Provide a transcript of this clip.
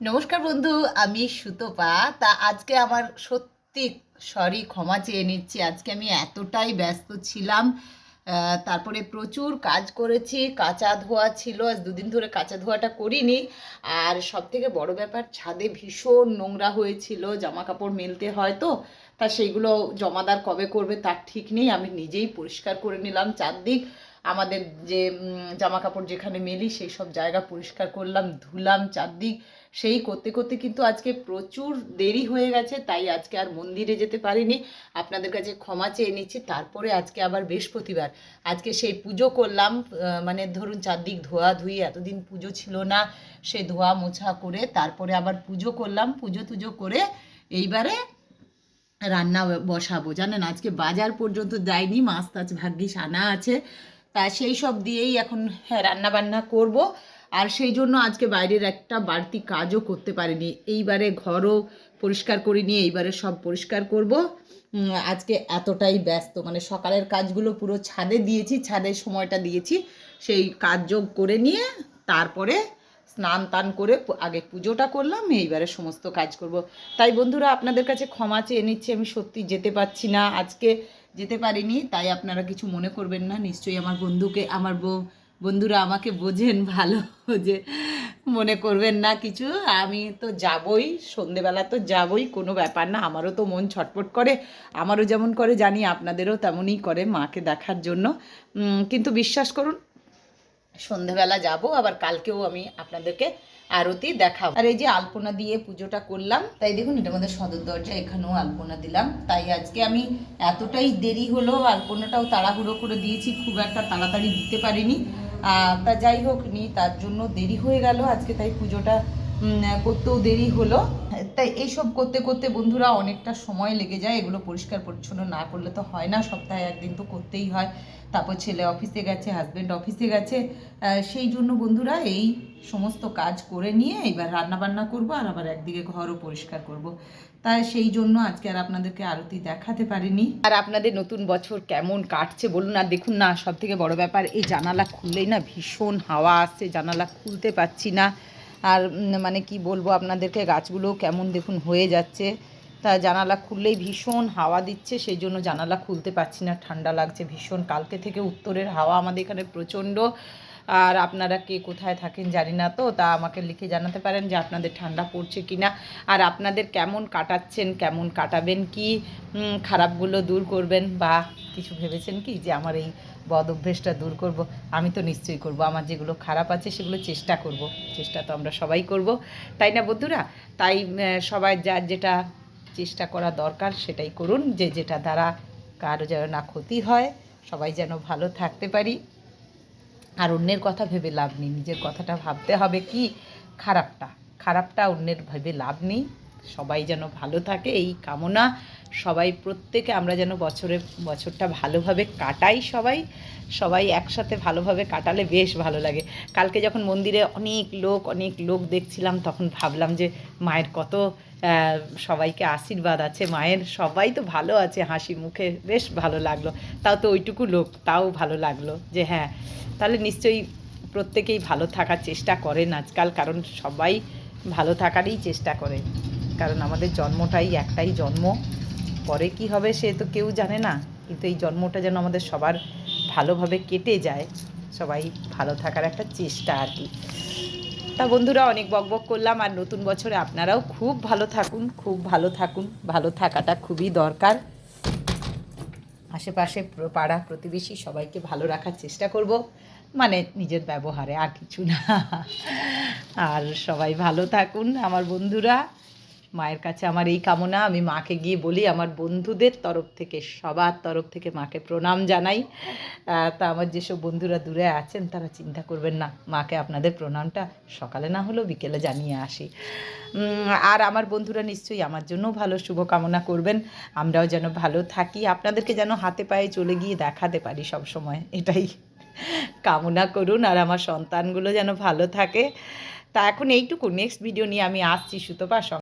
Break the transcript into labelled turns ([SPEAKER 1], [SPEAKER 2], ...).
[SPEAKER 1] নমস্কার বন্ধু, আমি সুতপা। তা আজকে আমার সত্যি, সরি, ক্ষমা চেয়ে নিচ্ছি। আজকে আমি এতটাই ব্যস্ত ছিলাম তারপরে প্রচুর কাজ করেছি, কাঁচা ধোয়া ছিল, আজ দুদিন ধরে কাঁচা ধোয়াটা করিনি। আর সব থেকে বড় ব্যাপার, ছাদে ভীষণ নোংরা হয়েছিল জামা কাপড় মেলতে হয় তো, তা সেইগুলো জমাদার কবে করবে তার ঠিক নেই, আমি নিজেই পরিষ্কার করে নিলাম চারদিক। আমাদের যে জামা কাপড় যেখানে মেলি সেই সব জায়গা পরিষ্কার করলাম, ধুলাম চারদিক। সেই করতে করতে কিন্তু আজকে প্রচুর দেরি হয়ে গেছে, তাই আজকে আর মন্দিরে যেতে পারিনি। আপনাদের কাছে ক্ষমা চেয়ে নিচ্ছি, তারপরে আজকে আবার বৃহস্পতিবার। আজকে সেই পুজো করলাম মানে ধরুন চারদিক ধোয়া ধুই, এতদিন পুজো ছিল না, সে ধোয়া মোছা করে তারপরে আবার পুজো করলাম। পুজো টুজো করে এইবারে রান্না বসাবো। জানেন, আজকে বাজার পর্যন্ত যায়নি মাছ টাছ ভাগ্যিস আনা আছে। সেই সব দিয়েই এখন হ্যাঁ রান্না বান্না করব। আর সেই জন্য আজকে বাইরের একটা বাড়তি কাজও করতে পারিনি। এইবারে ঘরও পরিষ্কার করিনি, এইবারে সব পরিষ্কার করব। আজকে এতটাই ব্যস্ত মানে সকালের কাজগুলো পুরো ছাদে দিয়েছি ছাদের সময়টা দিয়েছি। সেই কাজ যোগ করে নিয়ে তারপরে স্নান টান করে আগে পুজোটা করলাম, এইবারে সমস্ত কাজ করব। তাই বন্ধুরা, আপনাদের কাছে ক্ষমা চেয়ে নিচ্ছি, আমি সত্যি যেতে পারছি না। আজকে যেতে পারিনি, তাই আপনারা কিছু মনে করবেন না। নিশ্চয়ই আমার বন্ধুকে, আমার বন্ধুরা আমাকে বোঝেন ভালো যে মনে করবেন না কিছু। আমি তো যাবই, সন্ধেবেলা তো যাবই, কোনো ব্যাপার না, আমারও তো মন ছটপট করে, আমারও যেমন করে জানি, আপনাদেরও তেমনই করে মাকে দেখার জন্য। কিন্তু বিশ্বাস করুন, সন্ধেবেলা যাব, আবার কালকেও আমি আপনাদেরকে আরতি দেখাবো। আর এই যে আলপনা দিয়ে পুজোটা করলাম, তাই দেখুন এটা আমাদের সদর দরজা এখানেও আলপনা দিলাম। তাই আজকে আমি এতটাই দেরি হলো, আলপনাটাও তাড়াহুড়ো করে দিয়েছি, খুব একটা তাড়াতাড়ি দিতে পারিনি। তা যাই হোক, নি, তার জন্য দেরি হয়ে গেল আজকে, তাই পুজোটা করতেও দেরি হলো। তাই এইসব করতে করতে বন্ধুরা অনেকটা সময় লেগে যায়। এগুলো পরিষ্কার পরিচ্ছন্ন না করলে তো হয় না। সপ্তাহে একদিন তো করতেই হয়। তারপর ছেলে অফিসে গেছে হাজব্যান্ড অফিসে গেছে। সেই জন্য বন্ধুরা এই সমস্ত কাজ করে নিয়ে এবার রান্না বান্না করব আর আবার একদিকে ঘরও পরিষ্কার করব। তাই সেই জন্য আজকে আর আপনাদেরকে আরতি দেখাতে পারিনি। আর আপনাদের নতুন বছর কেমন কাটছে বলুন আর দেখুন না সব থেকে বড় ব্যাপার, এই জানালা খুললেই না ভীষণ হাওয়া আসছে। জানালা খুলতে পারছি না। আর মানে কি বলব, আপনাদেরকে গাছগুলো কেমন দেখুন হয়ে যাচ্ছে। তা জানালা খুললেই ভীষণ হাওয়া দিচ্ছে, সেই জন্য জানালা খুলতে পারছি না, ঠান্ডা লাগছে ভীষণ। কালকে থেকে উত্তরের হাওয়া আমাদের এখানে প্রচণ্ড। আর আপনারা কে কোথায় থাকেন জানি না তো, তা আমাকে লিখে জানাতে পারেন যে আপনাদের ঠান্ডা পড়ছে কি না আর আপনাদের কেমন কাটাচ্ছেন, কেমন কাটাবেন, কি খারাপগুলো দূর করবেন বা কিছু ভেবেছেন কি যে আমার এই বদ অভ্যেসটা দূর করব? আমি তো নিশ্চয়ই করব, আমার যেগুলো খারাপ আছে সেগুলো চেষ্টা করব। চেষ্টা তো আমরা সবাই করব। তাই না বন্ধুরা? তাই সবাই যার যেটা চেষ্টা করা দরকার সেটাই করুন। যে যেটা দ্বারা কারও যেন না ক্ষতি হয়, সবাই যেন ভালো থাকতে পারি। আর অন্যের কথা ভেবে লাভ নেই। নিজের কথাটা ভাবতে হবে কি? খারাপটা। খারাপটা অন্যের ভেবে লাভ নেই। সবাই যেন ভালো থাকে, এই কামনা সবাই, প্রত্যেকে আমরা যেন বছরে, বছরটা ভালোভাবে কাটাই সবাই। সবাই একসাথে ভালোভাবে কাটালে বেশ ভালো লাগে। কালকে যখন মন্দিরে অনেক লোক অনেক লোক দেখছিলাম, তখন ভাবলাম যে, মায়ের কত সবাইকে আশীর্বাদ আছে, মায়ের সবাই তো ভালো আছে, হাসি মুখে বেশ ভালো লাগল। তাও তো ওইটুকু লোক, তাও ভালো লাগল যে হ্যাঁ তাহলে নিশ্চয়ই প্রত্যেকেই ভালো থাকার চেষ্টা করেন আজকাল, কারণ সবাই ভালো থাকারই চেষ্টা করে। কারণ আমাদের জন্মটাই একটাই জন্ম, পরে কি হবে সে তো কেউ জানে না, কিন্তু এই জন্মটা যেন আমাদের সবার ভালোভাবে কেটে যায়, সবাই ভালো থাকার একটা চেষ্টা আর কি। তা বন্ধুরা, অনেক বক বক করলাম। আর নতুন বছরে আপনারাও খুব ভালো থাকুন, খুব ভালো থাকুন। ভালো থাকাটা খুবই দরকার। আশেপাশে পাড়া প্রতিবেশী সবাইকে ভালো রাখার চেষ্টা করব। মানে নিজের ব্যবহারে আর কিছু না। আর সবাই ভালো থাকুন, আমার বন্ধুরা। মায়ের কাছে আমার এই কামনা। আমি মাকে গিয়ে বলি, আমার বন্ধুদের তরফ থেকে, সবার তরফ থেকে মাকে প্রণাম জানাই। তা আমার যেসব বন্ধুরা দূরে আছেন, তারা চিন্তা করবেন না, মাকে আপনাদের প্রণামটা সকালে না হলেও বিকেলে জানিয়ে আসি। আর আমার বন্ধুরা নিশ্চয়ই আমার জন্য ভালো শুভকামনা করবেন। আমরাও যেন ভালো থাকি। আপনাদেরকে যেন হাতে পায়ে চলে গিয়ে দেখাতে পারি সব সময়। এটাই কামনা করুন, আর আমার সন্তানগুলো যেন ভালো থাকে। তা এখন এইটুকু। নেক্সট ভিডিও নিয়ে আমি আসছি, সুতপা।